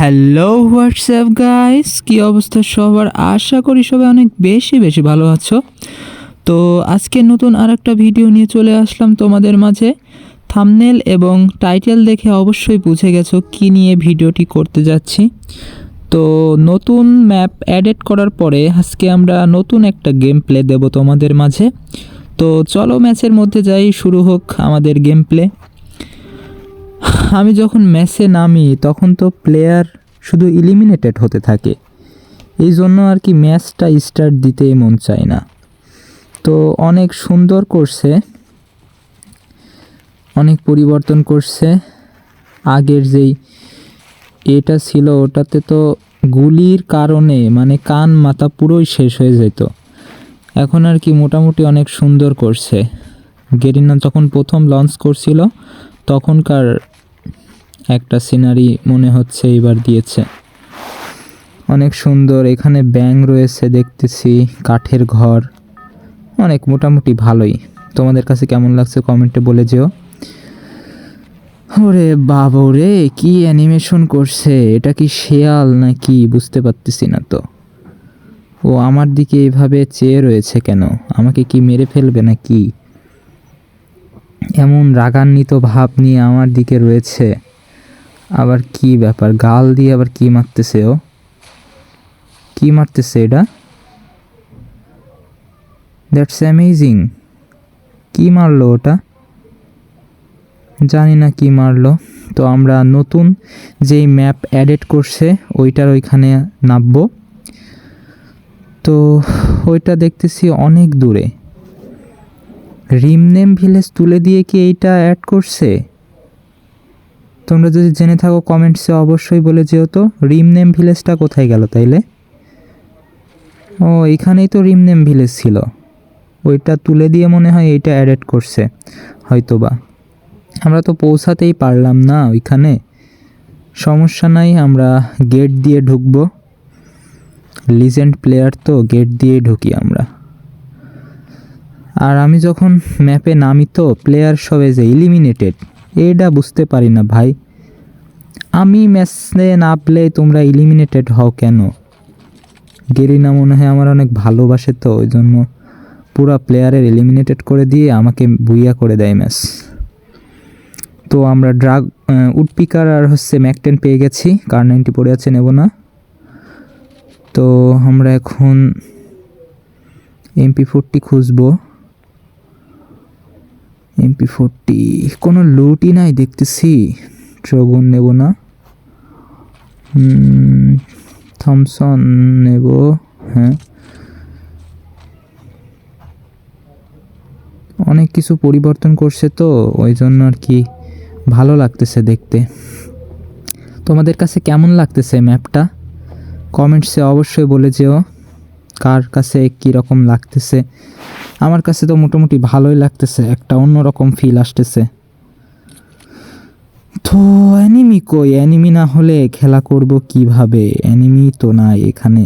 Hello WhatsApp guys কি অবস্থা সবার? আশা করি সবাই অনেক বেশি বেশি ভালো আছো। তো আজকে নতুন আর একটা ভিডিও নিয়ে চলে আসলাম তোমাদের মাঝে। থামনেল এবং টাইটেল দেখে অবশ্যই বুঝে গেছো কি নিয়ে ভিডিওটি করতে যাচ্ছি। তো নতুন ম্যাপ অ্যাডেড করার পরে আজকে আমরা নতুন একটা গেম প্লে দেবো তোমাদের মাঝে। তো চলো ম্যাচের মধ্যে যাই, শুরু হোক আমাদের গেম প্লে আমি যখন ম্যাচে নামি, তখন তো প্লেয়ার শুধু ইলিমিনেটেড হতে থাকে। এই জন্য আর কি ম্যাচটা স্টার্ট দিতেই মন চায় না। তো অনেক সুন্দর করছে, অনেক পরিবর্তন করছে। আগের যেই এটা ছিল, ওটাতে তো গুলির কারণে মানে কান মাথা পুরোই শেষ হয়ে যেত। এখন আর কি মোটামুটি অনেক সুন্দর করছে। গেরিনা যখন প্রথম লঞ্চ করছিল, তখনকার একটা সিনারি মনে হচ্ছে এবার দিয়েছে। অনেক সুন্দর, এখানে ব্যাং রয়েছে দেখতেছি, কাঠের ঘর। অনেক মোটামুটি ভালোই। তোমাদের কাছে কেমন লাগছে কমেন্টে বলে যেও। ওরে বাবা রে, কি অ্যানিমেশন করছে? এটা কি শেয়াল নাকি? বুঝতে পারতেছি না তো। ও আমার দিকে এইভাবে চেয়ে রয়েছে কেন? আমাকে কি মেরে ফেলবে নাকি? এমন রাগান্বিত ভাব নিয়ে আমার দিকে রয়েছে। আবার কি ব্যাপার? গাল দিয়ে আবার কি মারতেছে ও? কি মারতেছে এটা? দ্যাটস অ্যামেজিং কি মারলো ওটা? জানি না কি মারলো। তো আমরা নতুন যেই ম্যাপ অ্যাডেড করছে, ওইটার ওইখানে নামবো। তো ওইটা দেখতেছি অনেক দূরে। রিমনেম ভিলেজ তুলে দিয়ে কি এইটা অ্যাড করছে? তোমরা যদি জেনে থাকো, কমেন্টসে অবশ্যই বলে যেও তো রিমনেম ভিলেজটা কোথায় গেল তাইলে? ও, এখানেই তো রিমনেম ভিলেজ ছিল। ওইটা তুলে দিয়ে মনে হয় এইটা অ্যাডেড করছে, হয়তোবা। আমরা তো পৌঁছাতেই পারলাম না ওইখানে। সমস্যা নাই, আমরা গেট দিয়ে ঢুকবো। লিজেন্ড প্লেয়ার তো, গেট দিয়েই ঢুকি আমরা। আর আমি যখন ম্যাপে নামি তো, প্লেয়ার সবে যে ইলিমিনেটেড। এটা বুঝতে পারি না ভাই। আমি ম্যাচে না পেলে তোমরা ইলিমিনেটেড হও কেন? গেরিনা মনে হয় আমার অনেক ভালোবাসে তো ওই জন্য পুরা প্লেয়ারের এলিমিনেটেড করে দিয়ে আমাকে বুইয়া করে দেয় ম্যাচ তো আমরা ড্রাগ উডপিকার আর হচ্ছে ম্যাকটেন পেয়ে গেছি, কার নাইনটি পড়ে আছে নেব না। তো আমরা এখন এমপি ফোরটি খুঁজবো। এমপি ফোরটি কোনো লুটই নাই দেখতেছি। ট্রগুন নেব না। থমসন নেব হ্যাঁ। অনেক কিছু পরিবর্তন করছে তো, ওই জন্য আর কি ভালো লাগতেছে দেখতে। তোমাদের কাছে কেমন লাগতেছে ম্যাপটা? কমেন্টসে অবশ্যই বলে যেও, কার কাছে কী রকম লাগতেছে। আমার কাছে তো মোটামুটি ভালোই লাগতেছে, একটা অন্যরকম ফিল আসতেছে। তো অ্যানিমি কই? অ্যানিমি না হলে খেলা করব কীভাবে? অ্যানিমি তো নাই এখানে।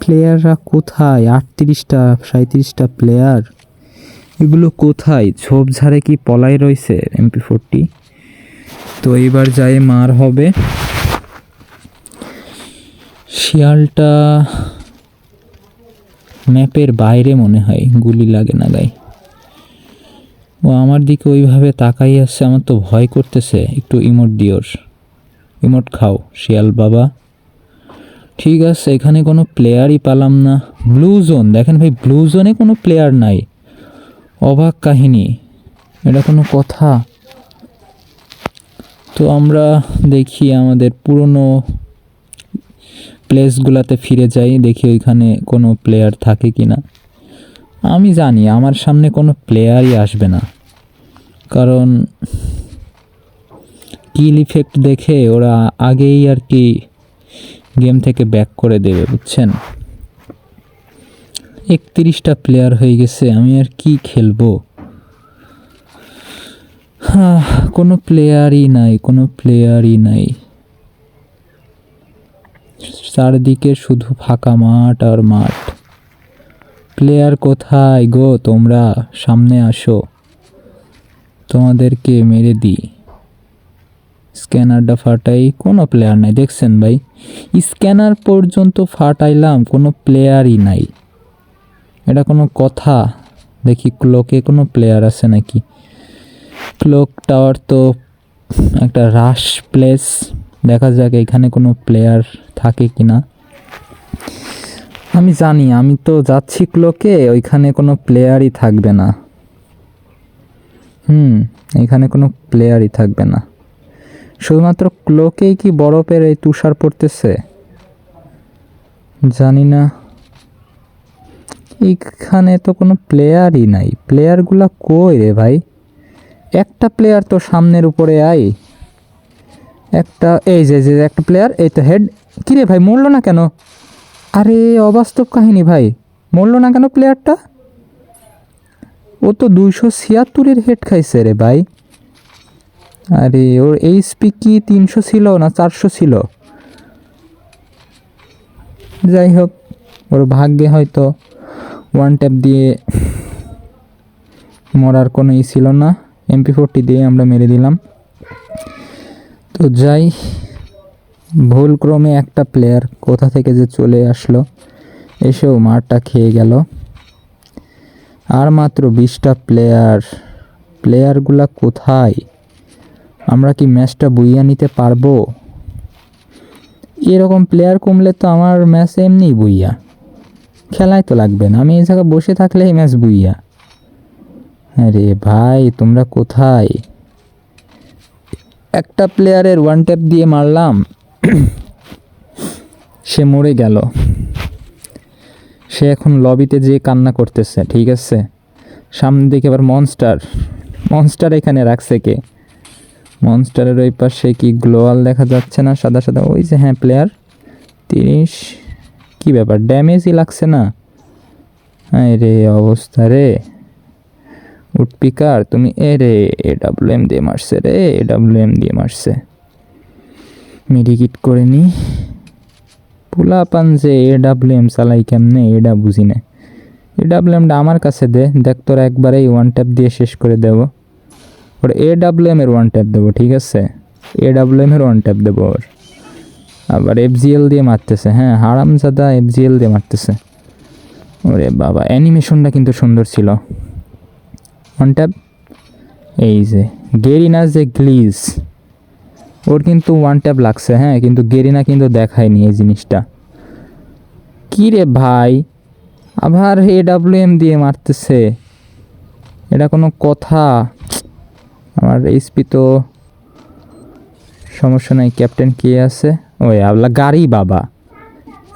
প্লেয়াররা কোথায়? আটত্রিশটা সাঁত্রিশটা প্লেয়ার এগুলো কোথায়? ঝোপঝাড়ে কি পলাই রয়েছে এমপি ফোরটি তো এইবার যাই মার হবে। শিয়ালটা ম্যাপের বাইরে মনে হয় গুলি লাগে না গাই। ও আমার দিকে ওইভাবে তাকাই আসছে আমার তো ভয় করতেছে, একটু ইমোট দিওর ইমোট খাও, শিয়াল বাবা। ঠিক আছে, এখানে কোনো প্লেয়ারই পালাম না। ব্লু জোন, দেখেন ভাই, ব্লু জোনে কোনো প্লেয়ার নাই। অবাক কাহিনী। এটা কোনো কথা। তো আমরা দেখি আমাদের পুরনো প্লেসগুলোতে ফিরে যাই, দেখি ওইখানে কোনো প্লেয়ার থাকে কি না আমি জানি আমার সামনে কোনো প্লেয়ারই আসবে না। কারণ কিল ইফেক্ট দেখে ওরা আগেই আর কি গেম থেকে ব্যাক করে দেবে, বুঝছেন? একত্রিশটা প্লেয়ার হয়ে গেছে, আমি আর কি খেলব? কোনো প্লেয়ারই নাই, কোনো প্লেয়ারই নাই। চারদিকে শুধু ফাঁকা মাঠ আর মাঠ। প্লেয়ার কোথায় গো তোমরা? সামনে আসো। তোমাদেরকে মেরে দিই। স্ক্যানারটা ফাটাই, কোনো প্লেয়ার নাই, দেখছেন ভাই? স্ক্যানার পর্যন্ত ফাটাইলাম, কোনো প্লেয়ারই নাই। এটা কোনো কথা? দেখি ক্লোকে কোনো প্লেয়ার আছে নাকি? ক্লোক টাওয়ার তো একটা রাশ প্লেস। দেখা যাক এখানে কোনো প্লেয়ার থাকে কি না আমি জানি, আমি তো যাচ্ছি ক্লোকে ওইখানে কোনো প্লেয়ারই থাকবে না। হুম, এখানে কোনো প্লেয়ারই থাকবে না। শুধুমাত্র ক্লোকেই কি বরফের এই তুষার পড়তেছে? জানি না। এইখানে তো কোনো প্লেয়ারই নাই। প্লেয়ারগুলা কই রে ভাই? একটা প্লেয়ার তো সামনের উপরে আই একটা, এই যে যে, একটা প্লেয়ার এই তো হেড কিরে ভাই, মরলো না কেন? আরে, অবাস্তব কাহিনী ভাই। মরলো না কেন প্লেয়ারটা ও তো দুইশো ছিয়াত্তরের হেড খাইছে রে ভাই। আরে, ওর এইচপি কি তিনশো ছিল না চারশো ছিল? যাই হোক, ওর ভাগ্যে হয়তো ওয়ান ট্যাপ দিয়ে মরার কোনো ই ছিল না। এমপি ফোরটি দিয়ে আমরা মেরে দিলাম। তো যাই, ভুলক্রমে একটা প্লেয়ার কোথা থেকে যে চলে আসলো, এসেও মারটা খেয়ে গেল। আর মাত্র বিশটা প্লেয়ার প্লেয়ারগুলা কোথায়? আমরা কি ম্যাচটা বুইয়া নিতে পারব? এরকম প্লেয়ার কমলে তো আমার ম্যাচ এমনিই বুইয়া। খেলায় তো লাগবে না, আমি এই জায়গায় বসে থাকলেই ম্যাচ বুইয়া। আরে ভাই, তোমরা কোথায়? একটা প্লেয়ারের ওয়ান ট্যাপ দিয়ে মারলাম, সে মরে গেল। সে এখন লবিতে যেয়ে কান্না করতেছে, ঠিক আছে? সামনে দিকে আবার মনস্টার মনস্টার এখানে রাখছে কে? মনস্টারের ওই পাশে কি গ্লোয়াল দেখা যাচ্ছে না? সাদা সাদা, ওই যে হ্যাঁ প্লেয়ার তিরিশ, কি ব্যাপার? ড্যামেজই লাগছে না? রে অবস্থা রে। উটপিকার, তুমি এ রে, এ ডাব্লু এম দিয়ে মারছে রে, এ ডাব্লিউ এম দিয়ে মারছে। মেডিকিট করে নি। পোলা পান যে এ ডাব্লিউ এম চালাই কেমনে, এটা বুঝি না। এ ডাব্লিউ এমটা আমার কাছে দে, দেখ তোর একবারেই ওয়ান ট্যাপ দিয়ে শেষ করে দেবো। ওর এ ডাব্লু এম এর ওয়ান ট্যাপ দেবো, ঠিক আছে? এ ডাব্লু এম এর ওয়ান ট্যাপ দেবো ওর। আবার এফ এফজিএল দিয়ে মারতেছে হ্যাঁ হারামজাদা এফজিএল দিয়ে মারতেছে। ওরে বাবা, অ্যানিমেশনটা কিন্তু সুন্দর ছিল। ওয়ান ট্যাপ এই যে, গেরিনা যে গ্লিজ, ওর কিন্তু ওয়ান ট্যাপ লাগছে হ্যাঁ কিন্তু গেরিনা কিন্তু দেখায়নি এই জিনিসটা। কী রে ভাই, আবার এ ডাব্লিউ এম দিয়ে মারতেছে। এটা কোনো কথা। আমার এইচপি তো সমস্যা নাই, ক্যাপ্টেন কে আছে? ওই আবলা গাড়ি বাবা।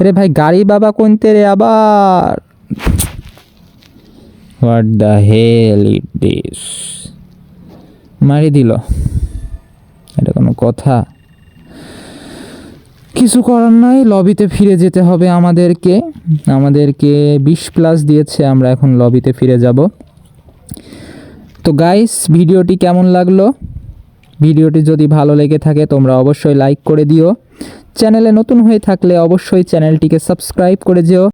রে ভাই, গাড়ি বাবা কোনতে রে আবার? What the hell it this মারি দিল। এটা কোনো কথা। কিছু করার নাই লবিতে ফিরে যেতে হবে আমাদেরকে। আমাদেরকে বিশ প্লাস দিয়েছে, আমরা এখন লবিতে ফিরে যাব। তো গাইস ভিডিওটি কেমন লাগল? ভিডিওটি যদি ভালো লেগে থাকে, তোমরা অবশ্যই লাইক করে দিও। চ্যানেলে নতুন হয়ে থাকলে অবশ্যই চ্যানেলটিকে সাবস্ক্রাইব করে যেও।